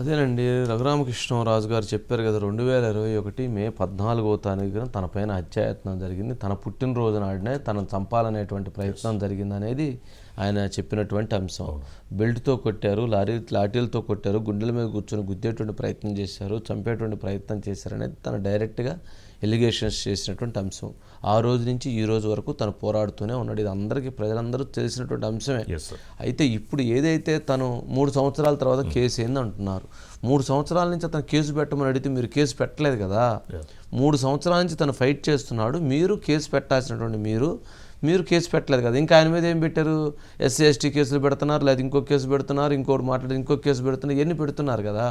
అదేనండి రఘురామకృష్ణరాజు గారు చెప్పారు కదా రెండు వేల ఇరవై ఒకటి మే పద్నాలుగో తారీఖున తన పైన హత్యాయత్నం జరిగింది. తన పుట్టినరోజు నాడినే తనను చంపాలనేటువంటి ప్రయత్నం జరిగింది అనేది ఆయన చెప్పినటువంటి అంశం. బెల్ట్తో కొట్టారు లారీ లాఠీలతో కొట్టారు గుండెల మీద కూర్చొని గుద్దేటువంటి ప్రయత్నం చేశారు చంపేటువంటి ప్రయత్నం చేశారనేది తను డైరెక్ట్గా ఎలిగేషన్స్ చేసినటువంటి అంశం. ఆ రోజు నుంచి ఈ రోజు వరకు తను పోరాడుతూనే ఉన్నాడు. ఇది అందరికీ ప్రజలందరూ తెలిసినటువంటి అంశమే. అయితే ఇప్పుడు ఏదైతే తను మూడు సంవత్సరాల తర్వాత కేసు ఏంది అంటున్నారు మూడు సంవత్సరాల నుంచి అతను కేసు పెట్టమని అడిగితే మీరు కేసు పెట్టలేదు కదా? మూడు సంవత్సరాల నుంచి తను ఫైట్ చేస్తున్నాడు. మీరు కేసు పెట్టాల్సినటువంటి మీరు మీరు కేసు పెట్టలేదు కదా. ఇంకా ఆయన మీద ఏం పెట్టారు? ఎస్సీ ఎస్టీ కేసులు పెడుతున్నారు లేదా ఇంకో కేసు పెడుతున్నారు ఇంకోటి మాట్లాడి ఇంకో కేసు పెడుతున్నారు ఇవన్నీ పెడుతున్నారు కదా.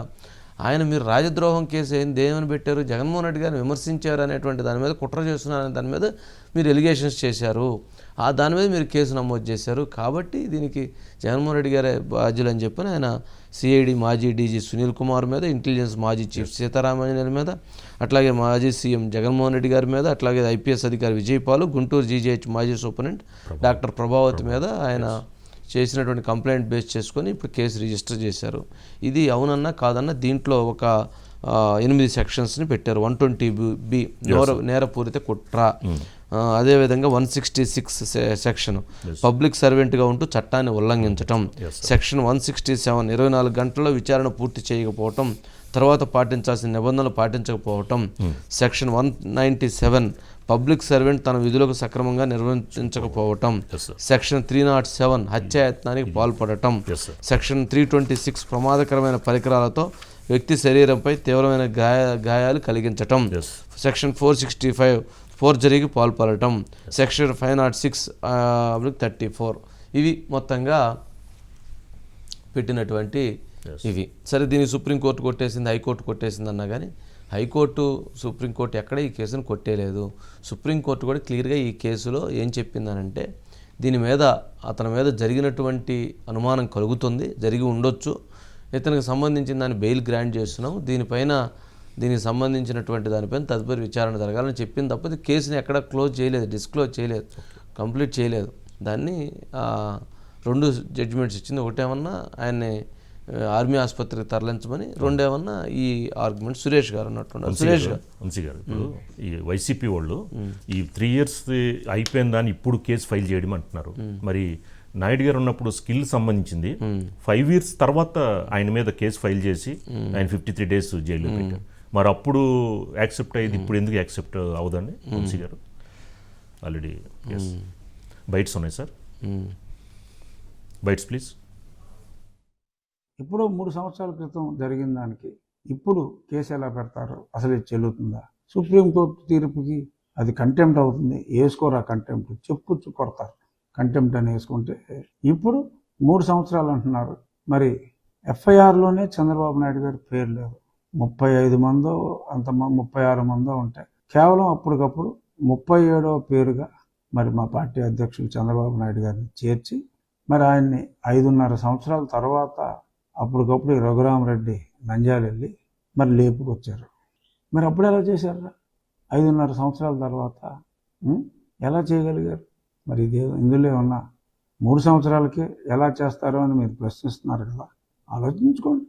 ఆయన మీరు రాజద్రోహం కేసు ఏంది ఏమని పెట్టారు? జగన్మోహన్ రెడ్డి గారిని విమర్శించారు అనేటువంటి దాని మీద కుట్ర చేస్తున్నారనే దాని మీద మీరు ఎలిగేషన్స్ చేశారు. ఆ దాని మీద మీరు కేసు నమోదు చేశారు. కాబట్టి దీనికి జగన్మోహన్ రెడ్డి గారే బాధ్యులు అని చెప్పని ఆయన సిఐడి మాజీ డీజీ సునీల్ కుమార్ మీద ఇంటెలిజెన్స్ మాజీ చీఫ్ సీతారామాంజనేయుల మీద అట్లాగే మాజీ సీఎం జగన్మోహన్ రెడ్డి గారి మీద అట్లాగే ఐపీఎస్ అధికారి విజయపాలు గుంటూరు జీజీహెచ్ మాజీ సూపరింటెండెంట్ డాక్టర్ ప్రభావతి మీద ఆయన చేసినటువంటి కంప్లైంట్ బేస్ చేసుకొని ఇప్పుడు కేసు రిజిస్టర్ చేశారు. ఇది అవునన్నా కాదన్నా దీంట్లో ఒక ఎనిమిది సెక్షన్స్ని పెట్టారు. వన్ ట్వంటీ బి నేర నేరపూరిత కుట్ర. ఆ, అదేవిధంగా one sixty six section. Public సర్వెంట్గా ఉంటూ చట్టాన్ని ఉల్లంఘించటం. సెక్షన్ వన్ సిక్స్టీ సెవెన్ ఇరవై నాలుగు గంటల్లో విచారణ పూర్తి చేయకపోవటం తర్వాత పాటించాల్సిన నిబంధనలు పాటించకపోవటం. Section one ninety seven public servant తన విధులకు సక్రమంగా నిర్వహించకపోవటం. సెక్షన్ త్రీ నాట్ సెవెన్ హత్యాయత్నానికి పాల్పడటం. Yes, sir. Section three twenty six ప్రమాదకరమైన పరికరాలతో వ్యక్తి శరీరంపై తీవ్రమైన గాయ గాయాలు కలిగించటం. సెక్షన్ ఫోర్ సిక్స్టీ ఫైవ్ ఫోర్జరీకి పాల్పడటం. Section five nought six thirty four. ఇవి మొత్తంగా పెట్టినటువంటి. ఇవి. సరే దీన్ని సుప్రీంకోర్టు కొట్టేసింది హైకోర్టు కొట్టేసింది అన్నా కానీ హైకోర్టు సుప్రీంకోర్టు ఎక్కడ ఈ కేసును కొట్టేయలేదు సుప్రీంకోర్టు కూడా క్లియర్గా ఈ కేసులో ఏం చెప్పిందనంటే దీని మీద అతని మీద జరిగినటువంటి అనుమానం కలుగుతుంది జరిగి ఉండొచ్చు. ఇతనికి సంబంధించిన దాన్ని బెయిల్ గ్రాంట్ చేస్తున్నాం. దీనిపైన దీనికి సంబంధించినటువంటి దానిపైన తదుపరి విచారణ జరగాలని చెప్పింది తప్ప కేసుని ఎక్కడ క్లోజ్ చేయలేదు డిస్క్లోజ్ చేయలేదు కంప్లీట్ చేయలేదు. దాన్ని రెండు జడ్జిమెంట్స్ ఇచ్చింది. ఒకటేమన్నా ఆయన్ని ఆర్మీ ఆసుపత్రికి తరలించమని రెండేమన్నా ఈ ఆర్గ్యుమెంట్ సురేష్ గారు అన్నట్టున్నారు. సురేష్ గారు వంశీ గారు. ఇప్పుడు ఈ వైసీపీ వాళ్ళు ఈ త్రీ ఇయర్స్ అయిపోయిన దాన్ని ఇప్పుడు కేసు ఫైల్ చేయడం అంటున్నారు. మరి నాయుడు గారు ఉన్నప్పుడు స్కిల్ సంబంధించింది. ఫైవ్ ఇయర్స్ తర్వాత ఆయన మీద కేసు ఫైల్ చేసి ఆయన ఫిఫ్టీ త్రీ డేస్ జైల్లో పెట్టారు. మరి అప్పుడు యాక్సెప్ట్ అయ్యేది ఇప్పుడు ఎందుకు యాక్సెప్ట్ అవదండి వంశీ గారు? ఆల్రెడీ బైట్స్ ఉన్నాయి సార్. బైట్స్ ప్లీజ్ ఇప్పుడు మూడు సంవత్సరాల క్రితం జరిగిన దానికి ఇప్పుడు కేసు ఎలా పెడతారు అసలు ఇది చెల్లుతుందా? సుప్రీంకోర్టు తీర్పుకి అది కంటెంప్ట్ అవుతుంది. వేసుకోరు ఆ కంటెంప్ట్ చెప్పు కొడతారు. కంటెంప్ట్ అని వేసుకుంటే ఇప్పుడు మూడు సంవత్సరాలు అంటున్నారు. మరి ఎఫ్ఐఆర్లోనే చంద్రబాబు నాయుడు గారి పేరు లేదు. ముప్పై ఐదు మందో అంత ముప్పై ఆరు మందో ఉంటాయి. కేవలం అప్పటికప్పుడు ముప్పై ఏడవ పేరుగా మరి మా పార్టీ అధ్యక్షులు చంద్రబాబు నాయుడు గారిని చేర్చి మరి ఆయన్ని ఐదున్నర సంవత్సరాల తర్వాత అప్పటికప్పుడు రఘురామరెడ్డి నంజాలు వెళ్ళి మరి లేపుకొచ్చారు. మరి అప్పుడు ఎలా చేశారు? ఐదున్నర సంవత్సరాల తర్వాత ఎలా చేయగలిగారు? మరి ఇదే ఇందులో ఉన్న మూడు సంవత్సరాలకే ఎలా చేస్తారో అని మీరు ప్రశ్నిస్తున్నారు కదా ఆలోచించుకోండి.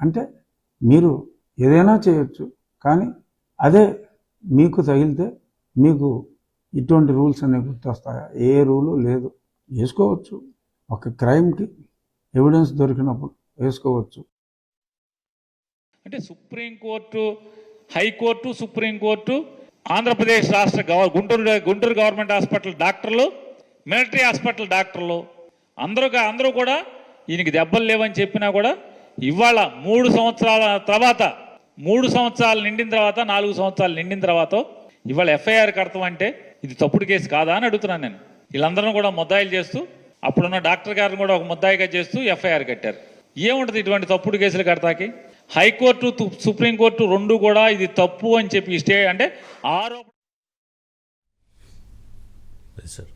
అంటే మీరు ఏదైనా చేయొచ్చు కానీ అదే మీకు తగిలితే మీకు ఇటువంటి రూల్స్ అనేవి గుర్తొస్తాయా? ఏ రూలు లేదు. వేసుకోవచ్చు. ఒక క్రైమ్కి ఎవిడెన్స్ దొరికినప్పుడు వేసుకోవచ్చు. అంటే సుప్రీంకోర్టు హైకోర్టు సుప్రీంకోర్టు ఆంధ్రప్రదేశ్ రాష్ట్ర గవ గుంటూరు గుంటూరు గవర్నమెంట్ హాస్పిటల్ డాక్టర్లు మిలిటరీ హాస్పిటల్ డాక్టర్లు అందరూ అందరూ కూడా ఈయనకి దెబ్బలు లేవని చెప్పినా కూడా ఇవాళ మూడు సంవత్సరాల తర్వాత మూడు సంవత్సరాలు నిండిన తర్వాత నాలుగు సంవత్సరాలు నిండిన తర్వాత ఇవాళ ఎఫ్ఐఆర్ కడతాం అంటే ఇది తప్పుడు కేసు కాదా అని అడుగుతున్నాను నేను. వీళ్ళందరూ కూడా ముద్దాయిలు చేస్తూ అప్పుడున్న డాక్టర్ గారిని కూడా ఒక ముద్దాయిగా చేస్తూ ఎఫ్ఐఆర్ కట్టారు. ఏముంటుంది ఇటువంటి తప్పుడు కేసులు కడతాకి? హైకోర్టు సుప్రీంకోర్టు రెండు కూడా ఇది తప్పు అని చెప్పి స్టే అంటే ఆరోపణ సార్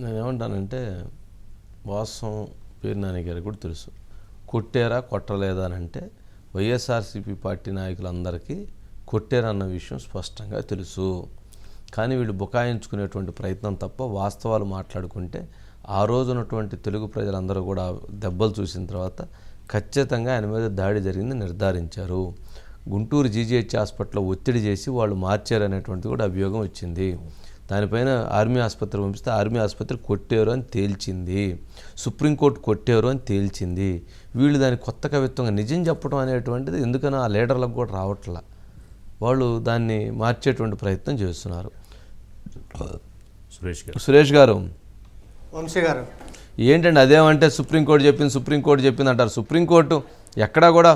నేను ఏమంటానంటే వాస్తవం పేరు నాని గారికి కూడా తెలుసు. కొట్టారా కొట్టలేదా అని అంటే వైఎస్ఆర్సీపీ పార్టీ నాయకులందరికీ కొట్టారన్న విషయం స్పష్టంగా తెలుసు. కానీ వీళ్ళు బుకాయించుకునేటువంటి ప్రయత్నం తప్ప వాస్తవాలు మాట్లాడుకుంటే ఆ రోజు ఉన్నటువంటి తెలుగు ప్రజలందరూ కూడా దెబ్బలు చూసిన తర్వాత ఖచ్చితంగా ఆయన మీద దాడి జరిగింది నిర్ధారించారు. గుంటూరు జీజీహెచ్ హాస్పిటల్లో ఒత్తిడి చేసి వాళ్ళు మార్చారు అనేటువంటిది కూడా అభియోగం వచ్చింది. దానిపైన ఆర్మీ ఆసుపత్రి పంపిస్తే ఆర్మీ ఆసుపత్రి కొట్టారు అని తేల్చింది. సుప్రీంకోర్టు కొట్టారు అని తేల్చింది. వీళ్ళు దాని కొత్త కవిత్వంగా నిజం చెప్పడం అనేటువంటిది ఎందుకని ఆ లీడర్లకు కూడా రావట్లా. వాళ్ళు దాన్ని మార్చేటువంటి ప్రయత్నం చేస్తున్నారు. సురేష్ గారు. సురేష్ గారు వంశీ గారు. ఏంటండి అదేమంటే సుప్రీంకోర్టు చెప్పింది సుప్రీంకోర్టు చెప్పింది అంటారు. సుప్రీంకోర్టు ఎక్కడా కూడా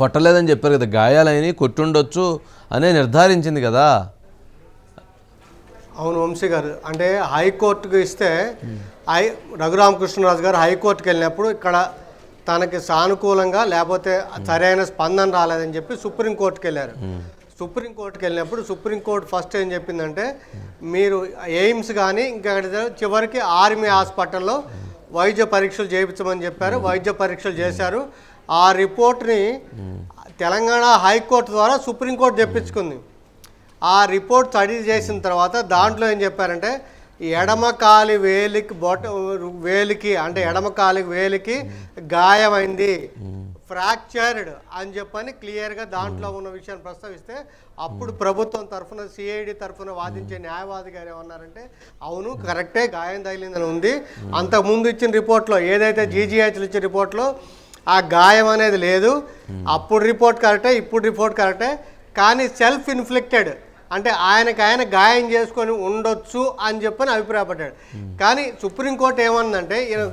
కొట్టలేదని చెప్పారు కదా. గాయాలని కొట్టుండొచ్చు అనే నిర్ధారించింది కదా. అవును వంశీ గారు. అంటే హైకోర్టుకు ఇస్తే హై రఘురామకృష్ణరాజు గారు హైకోర్టుకి వెళ్ళినప్పుడు ఇక్కడ తనకి సానుకూలంగా లేకపోతే సరైన స్పందన రాలేదని చెప్పి సుప్రీంకోర్టుకి వెళ్ళారు. సుప్రీంకోర్టుకి వెళ్ళినప్పుడు సుప్రీంకోర్టు ఫస్ట్ ఏం చెప్పిందంటే మీరు ఎయిమ్స్ కానీ ఇంకా చివరికి ఆర్మీ హాస్పిటల్లో వైద్య పరీక్షలు చేయించమని చెప్పారు. వైద్య పరీక్షలు చేశారు. ఆ రిపోర్ట్ని తెలంగాణ హైకోర్టు ద్వారా సుప్రీంకోర్టు తెప్పించుకుంది. ఆ రిపోర్ట్ స్టడీ చేసిన తర్వాత దాంట్లో ఏం చెప్పారంటే ఎడమ కాలి వేలికి బొట వేలికి అంటే ఎడమ కాలి వేలికి గాయమైంది. ఫ్రాక్చర్డ్ అని చెప్పని క్లియర్గా దాంట్లో ఉన్న విషయాన్ని ప్రస్తావిస్తే అప్పుడు ప్రభుత్వం తరఫున సిఐడి తరఫున వాదించే న్యాయవాది గారు ఏమన్నారంటే అవును కరెక్టే గాయం తగిలిందని ఉంది. అంతకుముందు ఇచ్చిన రిపోర్ట్లో ఏదైతే జీజీహెచ్లు ఇచ్చిన రిపోర్ట్లో ఆ గాయం అనేది లేదు. అప్పుడు రిపోర్ట్ కరెక్టే ఇప్పుడు రిపోర్ట్ కరెక్టే. కానీ సెల్ఫ్ ఇన్ఫ్లిక్టెడ్ అంటే ఆయనకి ఆయన గాయం చేసుకొని ఉండొచ్చు అని చెప్పని అభిప్రాయపడ్డాడు. కానీ సుప్రీంకోర్టు ఏమన్నదంటే ఈయన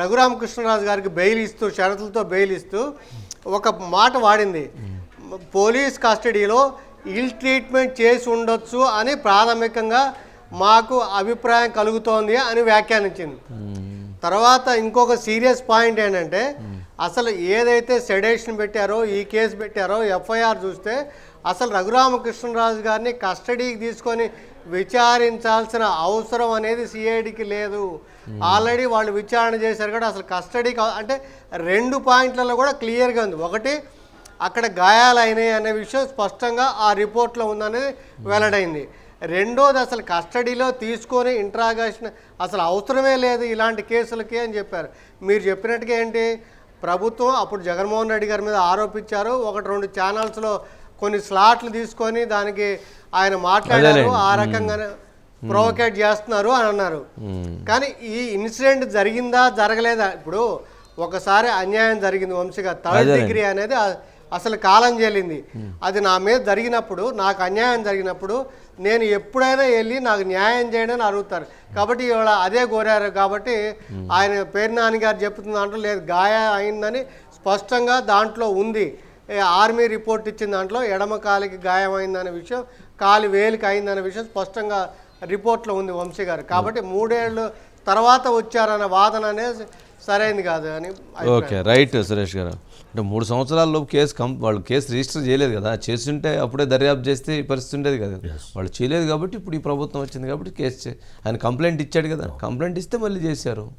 రఘురామకృష్ణరాజు గారికి బెయిల్ ఇస్తూ షరతులతో బెయిల్ ఇస్తూ ఒక మాట వాడింది. పోలీస్ కస్టడీలో ఇల్ ట్రీట్మెంట్ చేసి ఉండొచ్చు అని ప్రాథమికంగా మాకు అభిప్రాయం కలుగుతోంది అని వ్యాఖ్యానించింది. తర్వాత ఇంకొక సీరియస్ పాయింట్ ఏంటంటే అసలు ఏదైతే సెడేషన్ పెట్టారో ఈ కేసు పెట్టారో ఎఫ్ఐఆర్ చూస్తే అసలు రఘురామకృష్ణరాజు గారిని కస్టడీకి తీసుకొని విచారించాల్సిన అవసరం అనేది సిఐడికి లేదు. ఆల్రెడీ వాళ్ళు విచారణ చేశారు కూడా అసలు కస్టడీ అంటే రెండు పాయింట్లలో కూడా క్లియర్గా ఉంది. ఒకటి అక్కడ గాయాలు అయినాయి అనే విషయం స్పష్టంగా ఆ రిపోర్ట్లో ఉందనేది వెల్లడైంది. రెండోది అసలు కస్టడీలో తీసుకొని ఇంట్రాగేషన్ అసలు అవసరమే లేదు ఇలాంటి కేసులకి అని చెప్పారు. మీరు చెప్పినట్టుగా ఏంటి? ప్రభుత్వం అప్పుడు జగన్మోహన్ రెడ్డి గారి మీద ఆరోపించారు. ఒకటి రెండు ఛానల్స్లో కొన్ని స్లాట్లు తీసుకొని దానికి ఆయన మాట్లాడారు ఆ రకంగానే ప్రొవోకేట్ చేస్తున్నారు అని అన్నారు. కానీ ఈ ఇన్సిడెంట్ జరిగిందా జరగలేదా? ఇప్పుడు ఒకసారి అన్యాయం జరిగింది వంశీగా. థర్డ్ డిగ్రీ అనేది అసలు కాలం చెల్లింది అది నా మీద జరిగినప్పుడు నాకు అన్యాయం జరిగినప్పుడు నేను ఎప్పుడైనా వెళ్ళి నాకు న్యాయం చేయండి అని అడుగుతారు. కాబట్టి ఇవాళ అదే కోరారు. కాబట్టి ఆయన పేరు నాని గారు చెప్తున్న దాంట్లో లేదు గాయం అయిందని స్పష్టంగా దాంట్లో ఉంది. ఆర్మీ రిపోర్ట్ ఇచ్చిన దాంట్లో ఎడమ కాలికి గాయమైందనే విషయం కాలి వేలికి అయిందనే విషయం స్పష్టంగా రిపోర్ట్లో ఉంది వంశీ గారు. కాబట్టి మూడేళ్ళు తర్వాత వచ్చారన్న వాదన అనేది సరైనది కాదు అని ఓకే రైట్ సురేష్ గారు. అంటే మూడు సంవత్సరాల లోపు కేసు కం వాళ్ళు కేసు రిజిస్టర్ చేయలేదు కదా చేస్తుంటే అప్పుడే దర్యాప్తు చేస్తే ఈ పరిస్థితి ఉండేది కదా. వాళ్ళు చేయలేదు కాబట్టి ఇప్పుడు ఈ ప్రభుత్వం వచ్చింది కాబట్టి కేసు చే- ఆయన కంప్లైంట్ ఇచ్చాడు కదా. కంప్లైంట్ ఇస్తే మళ్ళీ చేశారు.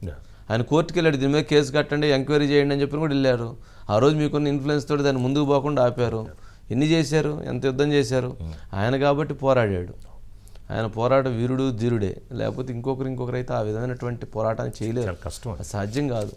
ఆయన కోర్టుకి వెళ్ళాడు దీని మీద కేసు కట్టండి ఎంక్వైరీ చేయండి అని చెప్పి కూడా వెళ్ళారు. ఆ రోజు మీకున్న ఇన్ఫ్లుయెన్స్ తోటి దాన్ని ముందుకు పోకుండా ఆపారు. ఎన్ని చేశారు? ఎంత యుద్ధం చేశారు? ఆయన కాబట్టి పోరాడాడు. ఆయన పోరాట వీరుడు ధీరుడే. లేకపోతే ఇంకొకరు ఇంకొకరు అయితే ఆ విధమైనటువంటి పోరాటాన్ని చేయలేరు. కష్టం సాధ్యం కాదు.